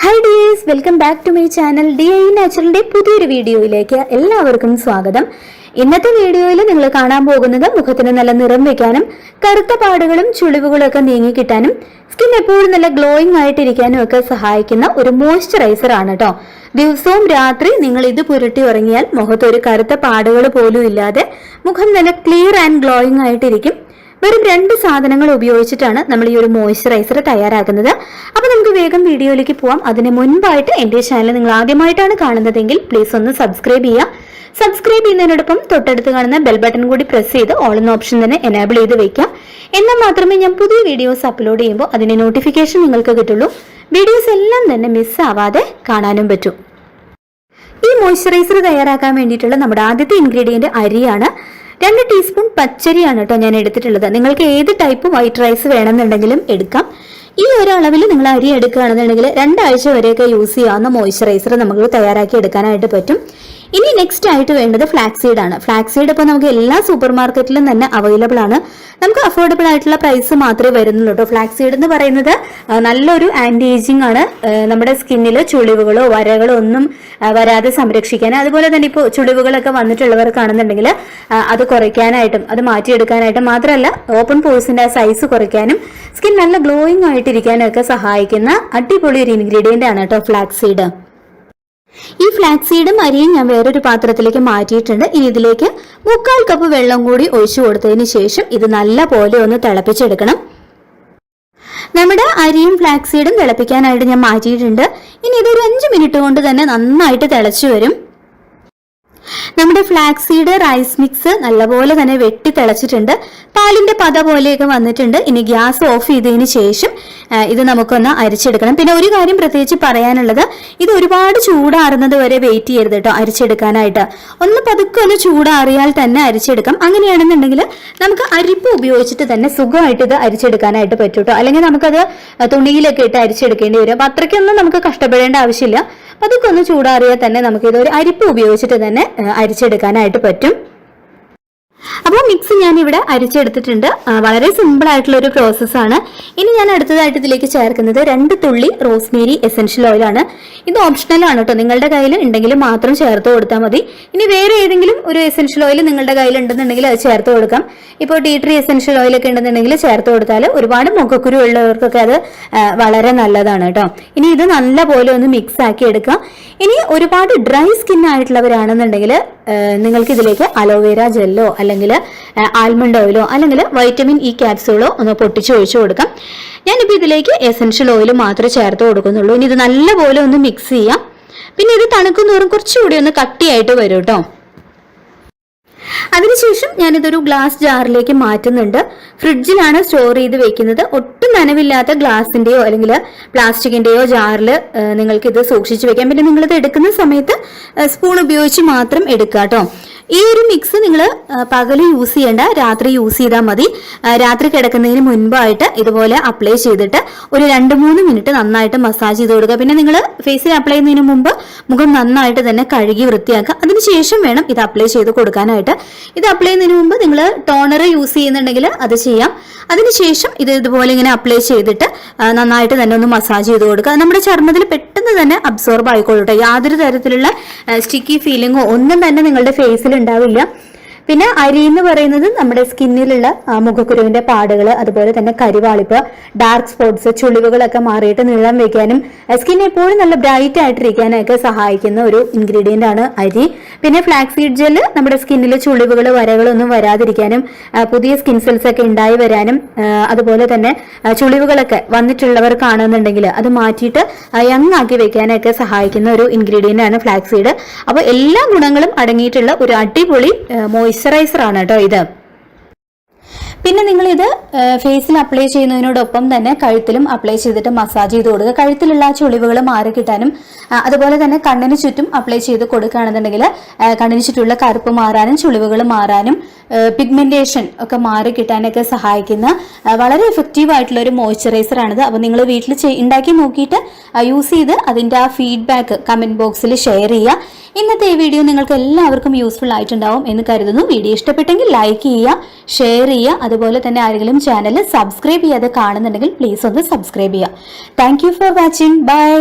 Hi dears welcome back to my channel D I നാച്ചുറലിന്റെ പുതിയൊരു വീഡിയോയിലേക്ക് എല്ലാവർക്കും സ്വാഗതം. ഇന്നത്തെ വീഡിയോയിൽ നിങ്ങൾ കാണാൻ പോകുന്നത് മുഖത്തിന് നല്ല നിറം വെക്കാനും കറുത്ത പാടുകളും ചുളിവുകളും ഒക്കെ നീങ്ങി കിട്ടാനും സ്കിൻ എപ്പോഴും നല്ല ഗ്ലോയിങ് ആയിട്ടിരിക്കാനും ഒക്കെ സഹായിക്കുന്ന ഒരു മോയ്സ്ചറൈസർ ആണ് കേട്ടോ ദിവസവും രാത്രി നിങ്ങൾ ഇത് പുരട്ടി ഉറങ്ങിയാൽ മുഖത്ത് ഒരു കറുത്ത പാടുകൾ പോലും ഇല്ലാതെ മുഖം നല്ല ക്ലിയർ ആൻഡ് ഗ്ലോയിങ് ആയിട്ടിരിക്കും. വെറും രണ്ട് സാധനങ്ങൾ ഉപയോഗിച്ചിട്ടാണ് നമ്മൾ ഈ ഒരു മോയ്സ്ചറൈസർ തയ്യാറാക്കുന്നത്. അപ്പൊ നമുക്ക് വേഗം വീഡിയോയിലേക്ക് പോവാം. അതിന് മുൻപായിട്ട് എന്റെ ചാനൽ നിങ്ങൾ ആദ്യമായിട്ടാണ് കാണുന്നതെങ്കിൽ പ്ലീസ് ഒന്ന് സബ്സ്ക്രൈബ് ചെയ്യുക. സബ്സ്ക്രൈബ് ചെയ്യുന്നതിനോടൊപ്പം തൊട്ടടുത്ത് കാണുന്ന ബെൽ ബട്ടൺ കൂടി പ്രസ് ചെയ്ത് ഓൾ എന്ന ഓപ്ഷൻ തന്നെ എനേബിൾ ചെയ്ത് വെക്കാം എന്നാൽ മാത്രമേ ഞാൻ പുതിയ വീഡിയോസ് അപ്ലോഡ് ചെയ്യുമ്പോൾ അതിന്റെ നോട്ടിഫിക്കേഷൻ നിങ്ങൾക്ക് കിട്ടുള്ളൂ. വീഡിയോസ് എല്ലാം തന്നെ മിസ് ആവാതെ കാണാനും പറ്റും. ഈ മോയ്സ്ചറൈസർ തയ്യാറാക്കാൻ വേണ്ടിയിട്ടുള്ള നമ്മുടെ ആദ്യത്തെ ഇൻഗ്രീഡിയന്റ് അരിയാണ്. രണ്ട് ടീസ്പൂൺ പച്ചരിയാണ് കേട്ടോ ഞാൻ എടുത്തിട്ടുള്ളത്. നിങ്ങൾക്ക് ഏത് ടൈപ്പ് വൈറ്റ് റൈസ് വേണമെന്നുണ്ടെങ്കിലും എടുക്കാം. ഈ ഒരളവിൽ നിങ്ങൾ അരി എടുക്കുകയാണെന്നുണ്ടെങ്കിൽ രണ്ടാഴ്ച വരെയൊക്കെ യൂസ് ചെയ്യാവുന്ന മോയ്സ്ചറൈസർ നമുക്ക് തയ്യാറാക്കി എടുക്കാനായിട്ട് പറ്റും. ഇനി നെക്സ്റ്റ് ആയിട്ട് വേണ്ടത് ഫ്ലാക്സീഡ് ആണ്. ഫ്ലാക്സീഡ് ഇപ്പോൾ നമുക്ക് എല്ലാ സൂപ്പർ മാർക്കറ്റിലും തന്നെ അവൈലബിൾ ആണ്. നമുക്ക് അഫോർഡബിൾ ആയിട്ടുള്ള പ്രൈസ് മാത്രമേ വരുന്നുള്ളൂ കേട്ടോ ഫ്ലാക്സീഡ് എന്ന് പറയുന്നത് നല്ലൊരു ആന്റി ഏജിംഗ് ആണ് നമ്മുടെ സ്കിന്നിൽ ചുളിവുകളോ വരകളോ ഒന്നും വരാതെ സംരക്ഷിക്കാൻ. അതുപോലെ തന്നെ ഇപ്പോൾ ചുളിവുകളൊക്കെ വന്നിട്ടുള്ളവർക്കാണെന്നുണ്ടെങ്കിൽ അത് കുറയ്ക്കാനായിട്ടും അത് മാറ്റിയെടുക്കാനായിട്ടും മാത്രമല്ല ഓപ്പൺ പോഴ്സിന്റെ സൈസ് കുറയ്ക്കാനും സ്കിൻ നല്ല ഗ്ലോയിങ് ആയിട്ടിരിക്കാനും ഒക്കെ സഹായിക്കുന്ന അടിപൊളി ഒരു ഇൻഗ്രീഡിയന്റ് ആണ് കേട്ടോ ഫ്ലാക്സീഡ് ഈ ഫ്ലാക്സീഡും അരിയും ഞാൻ വേറൊരു പാത്രത്തിലേക്ക് മാറ്റിയിട്ടുണ്ട്. ഇനി ഇതിലേക്ക് മുക്കാൽ കപ്പ് വെള്ളം കൂടി ഒഴിച്ചു കൊടുത്തതിന് ശേഷം ഇത് നല്ല പോലെ ഒന്ന് തിളപ്പിച്ചെടുക്കണം. നമ്മുടെ അരിയും ഫ്ലാക്സീഡും തിളപ്പിക്കാനായിട്ട് ഞാൻ മാറ്റിയിട്ടുണ്ട്. ഇനി ഇതൊരു അഞ്ച് മിനിറ്റ് കൊണ്ട് തന്നെ നന്നായിട്ട് തിളച്ചു വരും. നമ്മുടെ ഫ്ലാക്സീഡ് റൈസ് മിക്സ് നല്ലപോലെ തന്നെ വെട്ടി തിളച്ചിട്ടുണ്ട്. പാലിന്റെ പത പോലെയൊക്കെ വന്നിട്ടുണ്ട്. ഇനി ഗ്യാസ് ഓഫ് ചെയ്തതിന് ശേഷം ഇത് നമുക്കൊന്ന് അരിച്ചെടുക്കണം. പിന്നെ ഒരു കാര്യം പ്രത്യേകിച്ച് പറയാനുള്ളത് ഇത് ഒരുപാട് ചൂടാറുന്നത് വരെ വെയിറ്റ് ചെയ്യരുത് കേട്ടോ അരിച്ചെടുക്കാനായിട്ട്. ഒന്ന് പതുക്കെ ഒന്ന് ചൂടാറിയാൽ തന്നെ അരിച്ചെടുക്കാം. അങ്ങനെയാണെന്നുണ്ടെങ്കിൽ നമുക്ക് അരിപ്പ് ഉപയോഗിച്ചിട്ട് തന്നെ സുഖമായിട്ട് ഇത് അരിച്ചെടുക്കാനായിട്ട് പറ്റും കേട്ടോ അല്ലെങ്കിൽ നമുക്കത് തുണിയിലൊക്കെ ഇട്ട് അരിച്ചെടുക്കേണ്ടി വരും. അപ്പൊ അത്രയ്ക്കൊന്നും നമുക്ക് കഷ്ടപ്പെടേണ്ട ആവശ്യമില്ല. അതൊക്കെ ഒന്ന് ചൂടാറിയാൽ തന്നെ നമുക്ക് ഇത് ഒരു അരിപ്പ് ഉപയോഗിച്ചിട്ട് തന്നെ അരിച്ചെടുക്കാനായിട്ട് പറ്റും. അപ്പോൾ മിക്സ് ഞാൻ ഇവിടെ അരിച്ചെടുത്തിട്ടുണ്ട് വളരെ സിമ്പിൾ ആയിട്ടുള്ള ഒരു പ്രോസസ്സാണ് ഇനി ഞാൻ അടുത്തതായിട്ട് ഇതിലേക്ക് ചേർക്കുന്നത് രണ്ട് തുള്ളി റോസ്മേരി എസൻഷ്യൽ ഓയിലാണ് ഇത് ഓപ്ഷണൽ ആണ് കേട്ടോ നിങ്ങളുടെ കയ്യിൽ ഉണ്ടെങ്കിൽ മാത്രം ചേർത്ത് കൊടുത്താൽ മതി. ഇനി വേറെ ഏതെങ്കിലും ഒരു എസൻഷ്യൽ ഓയിൽ നിങ്ങളുടെ കയ്യിൽ ഉണ്ടെന്നുണ്ടെങ്കിൽ അത് ചേർത്ത് കൊടുക്കാം. ഇപ്പോൾ ടീ ട്രീ എസെൻഷ്യൽ ഓയിൽ ഒക്കെ ഉണ്ടെന്നുണ്ടെങ്കിൽ ചേർത്ത് കൊടുത്താൽ ഒരുപാട് മുഖക്കുരു ഉള്ളവർക്കൊക്കെ അത് വളരെ നല്ലതാണ് കേട്ടോ ഇനി ഇത് നല്ല പോലെ ഒന്ന് മിക്സ് ആക്കി എടുക്കാം. ഇനി ഒരുപാട് ഡ്രൈ സ്കിൻ ആയിട്ടുള്ളവരാണെന്നുണ്ടെങ്കിൽ നിങ്ങൾക്ക് ഇതിലേക്ക് അലോവേര ജെല്ലോ അല്ലെങ്കിൽ ആൽമണ്ട് ഓയിലോ അല്ലെങ്കിൽ വൈറ്റമിൻ ഇ ക്യാപ്സൂളോ ഒന്ന് പൊട്ടിച്ച് ഒഴിച്ചു കൊടുക്കാം. ഞാനിപ്പോൾ ഇതിലേക്ക് എസെൻഷ്യൽ ഓയിൽ മാത്രമേ ചേർത്ത് കൊടുക്കുന്നുള്ളൂ. ഇനി ഇത് നല്ലപോലെ ഒന്ന് മിക്സ് ചെയ്യാം. പിന്നെ ഇത് തണുക്കുന്നതോറും കുറച്ചുകൂടി ഒന്ന് കട്ടിയായിട്ട് വരും കേട്ടോ അതിനുശേഷം ഞാനിതൊരു ഗ്ലാസ് ജാറിലേക്ക് മാറ്റുന്നുണ്ട്. ഫ്രിഡ്ജിലാണ് സ്റ്റോർ ചെയ്ത് വെക്കുന്നത്. ഒട്ടും നനവില്ലാത്ത ഗ്ലാസിന്റെയോ അല്ലെങ്കിൽ പ്ലാസ്റ്റിക്കിന്റെയോ ജാറിൽ നിങ്ങൾക്ക് ഇത് സൂക്ഷിച്ചു വെക്കാം. പിന്നെ നിങ്ങളിത് എടുക്കുന്ന സമയത്ത് സ്പൂൺ ഉപയോഗിച്ച് മാത്രം എടുക്കുക കേട്ടോ ഈ ഒരു മിക്സ് നിങ്ങൾ പകൽ യൂസ് ചെയ്യേണ്ട രാത്രി യൂസ് ചെയ്താൽ മതി. രാത്രി കിടക്കുന്നതിന് മുൻപായിട്ട് ഇതുപോലെ അപ്ലൈ ചെയ്തിട്ട് ഒരു രണ്ട് മൂന്ന് മിനിറ്റ് നന്നായിട്ട് മസാജ് ചെയ്ത് കൊടുക്കുക. പിന്നെ നിങ്ങൾ ഫേസിൽ അപ്ലൈ ചെയ്യുന്നതിന് മുമ്പ് മുഖം നന്നായിട്ട് തന്നെ കഴുകി വൃത്തിയാക്കുക. അതിനുശേഷം വേണം ഇത് അപ്ലൈ ചെയ്ത് കൊടുക്കാനായിട്ട്. ഇത് അപ്ലൈ ചെയ്യുന്നതിന് മുമ്പ് നിങ്ങൾ ടോണർ യൂസ് ചെയ്യുന്നുണ്ടെങ്കിൽ അത് ചെയ്യാം. അതിനുശേഷം ഇത് ഇതുപോലെ ഇങ്ങനെ അപ്ലൈ ചെയ്തിട്ട് നന്നായിട്ട് തന്നെ ഒന്ന് മസാജ് ചെയ്ത് കൊടുക്കുക. നമ്മുടെ ചർമ്മത്തിൽ പെട്ടെന്ന് തന്നെ അബ്സോർബ് ആയിക്കോളൂട്ടോ യാതൊരു തരത്തിലുള്ള സ്റ്റിക്കി ഫീലിങ്ങോ ഒന്നും തന്നെ നിങ്ങളുടെ ഫേസിൽ ഉണ്ടാവില്ല. പിന്നെ അരി എന്ന് പറയുന്നത് നമ്മുടെ സ്കിന്നിലുള്ള മുഖക്കുരുവിന്റെ പാടുകൾ അതുപോലെ തന്നെ കരിവാളിപ്പ് ഡാർക്ക് സ്പോട്ട്സ് ചുളിവുകളൊക്കെ മാറിയിട്ട് നീളം വെക്കാനും സ്കിൻ എപ്പോഴും നല്ല ബ്രൈറ്റ് ആയിട്ടിരിക്കാനൊക്കെ സഹായിക്കുന്ന ഒരു ഇൻഗ്രീഡിയന്റ് ആണ് അരി. പിന്നെ ഫ്ലാക്സീഡ് ജെല്ല് നമ്മുടെ സ്കിന്നിൽ ചുളിവുകൾ വരകളൊന്നും വരാതിരിക്കാനും പുതിയ സ്കിൻ സെൽസ് ഒക്കെ ഉണ്ടായി വരാനും അതുപോലെ തന്നെ ചുളിവുകളൊക്കെ വന്നിട്ടുള്ളവർ വന്നിട്ടുള്ളവർക്കാണെന്നുണ്ടെങ്കിൽ അത് മാറ്റിയിട്ട് യങ് ആക്കി വെക്കാനൊക്കെ സഹായിക്കുന്ന ഒരു ഇൻഗ്രീഡിയന്റ് ആണ് ഫ്ലാക്സീഡ് അപ്പോൾ എല്ലാ ഗുണങ്ങളും അടങ്ങിയിട്ടുള്ള ഒരു അടിപൊളി മോയ്സ്ചറൈസർ ആണ് കേട്ടോ ഇത്. പിന്നെ നിങ്ങൾ ഇത് ഫേസിൽ അപ്ലൈ ചെയ്യുന്നതിനോടൊപ്പം തന്നെ കഴുത്തിലും അപ്ലൈ ചെയ്തിട്ട് മസാജ് ചെയ്ത് കൊടുക്കുക. കഴുത്തിലുള്ള ചുളിവുകൾ മാറി കിട്ടാനും അതുപോലെ തന്നെ കണ്ണിന് ചുറ്റും അപ്ലൈ ചെയ്ത് കൊടുക്കുകയാണെന്നുണ്ടെങ്കിൽ കണ്ണിന് ചുറ്റുമുള്ള കറുപ്പ് മാറാനും ചുളിവുകൾ മാറാനും പിഗ്മെന്റേഷൻ ഒക്കെ മാറി കിട്ടാനൊക്കെ സഹായിക്കുന്ന വളരെ എഫക്റ്റീവ് ആയിട്ടുള്ള ഒരു മോയ്സ്ചറൈസർ ആണിത് അപ്പോൾ നിങ്ങൾ വീട്ടിൽ ഉണ്ടാക്കി നോക്കിയിട്ട് യൂസ് ചെയ്ത് അതിന്റെ ആ ഫീഡ്ബാക്ക് കമന്റ് ബോക്സിൽ ഷെയർ ചെയ്യുക. ഇന്നത്തെ ഈ വീഡിയോ നിങ്ങൾക്ക് എല്ലാവർക്കും യൂസ്ഫുൾ ആയിട്ടുണ്ടാവും എന്ന് കരുതുന്നു. വീഡിയോ ഇഷ്ടപ്പെട്ടെങ്കിൽ ലൈക്ക് ചെയ്യുക ഷെയർ ചെയ്യുക. അതുപോലെ തന്നെ ആരെങ്കിലും ചാനൽ സബ്സ്ക്രൈബ് ചെയ്യാതെ കാണുന്നുണ്ടെങ്കിൽ പ്ലീസ് ഒന്ന് സബ്സ്ക്രൈബ് ചെയ്യുക. Thank for watching bye